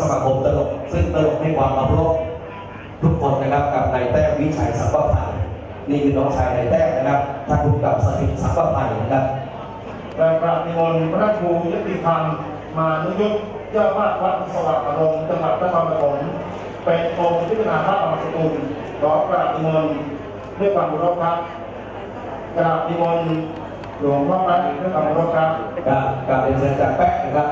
สมาคมตลก ซึ่งตลกให้ความเคารพทุกคนนะครับกับนายแต้มวิชัยสังวพันธ์นี่คือน้องชายนายแต้มนะครับท่านผู้กำกับสถิตสังวพันธ์นะครับและพระนิมนต์พระครูยติธรรมมานุยุทธเจ้าวาดวัดสว่างอารมณ์จังหวัดนครปฐมเป็นองค์พิจารณาพระอรสกุลขอกราบนิมนต์ด้วยความเคารพครับกราบนิมนต์หลวงพ่อพระด้วยความเคารพครับกับกับเรียนเชิญจากแป๊ะนะครับ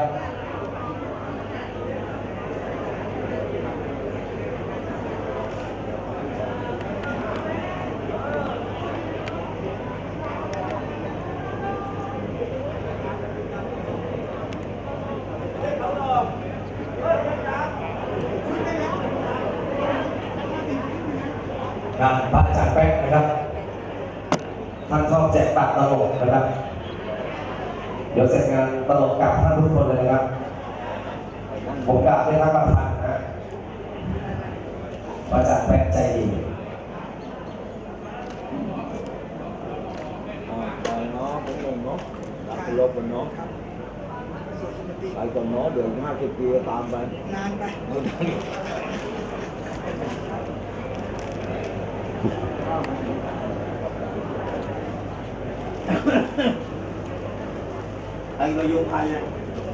งานพระอาจารย์แป๊ะนะครับ ท่านชอบแจกตัดตลกนะครับ เดี๋ยวเสร็จงานตลกกลับท่านทุกคนเลยนะครับ ผมกราบได้ทั้งประพันธ์นะพระอาจารย์แป๊ะใจดี rồi nó cũng rồi nó đặt cái lốp của nó tại còn nó được hai cái kia tam bên นานไป anh có dùng hay này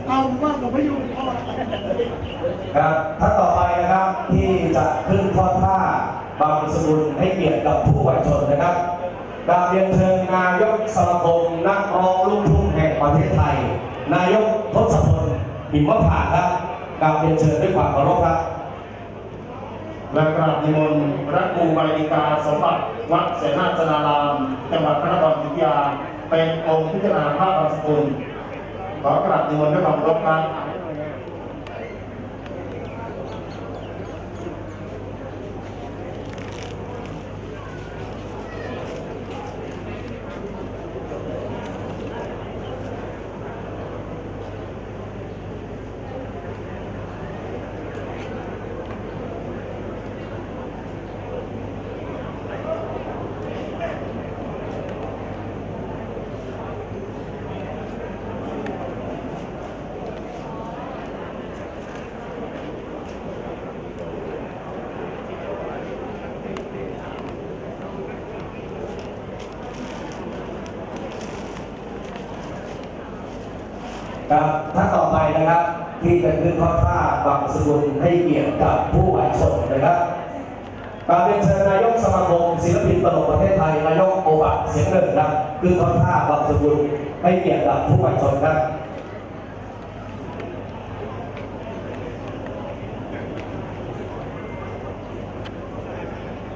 เอาผมว่าผมไม่อยู่พ่อครับท่านต่อไปนะครับที่จะขึ้นทอดผ้าบางสกุลให้เกียรติกับผู้ไหวชนนะครับกราบเรียนเชิญนายกสมาคมนักร้องลูกทุ่งแห่งประเทศไทย นายกทศพลหิมพานต์ครับกราบเรียนเชิญด้วยความเคารพครับ และกราบนิมนต์พระครูใบดิกาสมบัติวัดเสนาสนาราม จังหวัดพระนครศรีอยุธยา เป็นองค์พิจารณาภาพบางสกุลขอกราบนิมนต์ด้วยความเคารพครับ ครับท่านต่อไปนะครับ ที่จะขึ้นทอดผ้าบางสกุลให้เกียรติกับผู้ไหวชนนะครับกาบเรียนเชิญนายกสมาคมศิลปินตลกประเทศไทยนายกโอบัตเสียงเดินครับขึ้นทอดผ้าบางสกุลให้เกียรติกับผู้ไหวชนครับ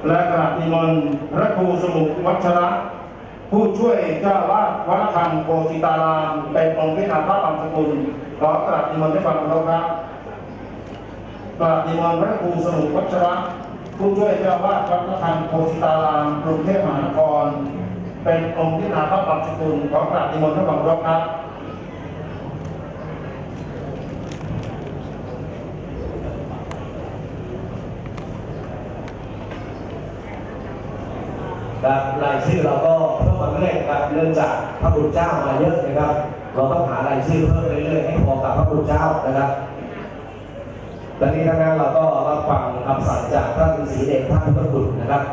และกราบนิมนต์พระครูสมุทรวัชระ ผู้ช่วยเจ้าวาดวัดธรรมโกศิตาราม เป็นองค์พิธารณาพระบางสกุลขอกราบนิมนต์ด้ฟังเคาครับกราบนิมนต์พระครูสมุทรวัชระผู้ช่วยเจ้าวาดวัดธรรมโกศิตารามกรุงเทพมหานคร เป็นองค์พิธารณาพระบางสกุลขอกราบนิมนต์ด้ฟังเคาครับ ครับรายชื่อเราก็เพิ่มมาเรื่อยๆครับเนื่องจากพระบุตรเจ้ามาเยอะนะครับ เราต้องหารายชื่อเพิ่มเรื่อยๆให้พอกับพระบุตรเจ้านะครับและนี้ทั้งนั้นเราก็รับฟังคำสั่งจากท่านฤาษีเดชท่านพระบุตรนะครับ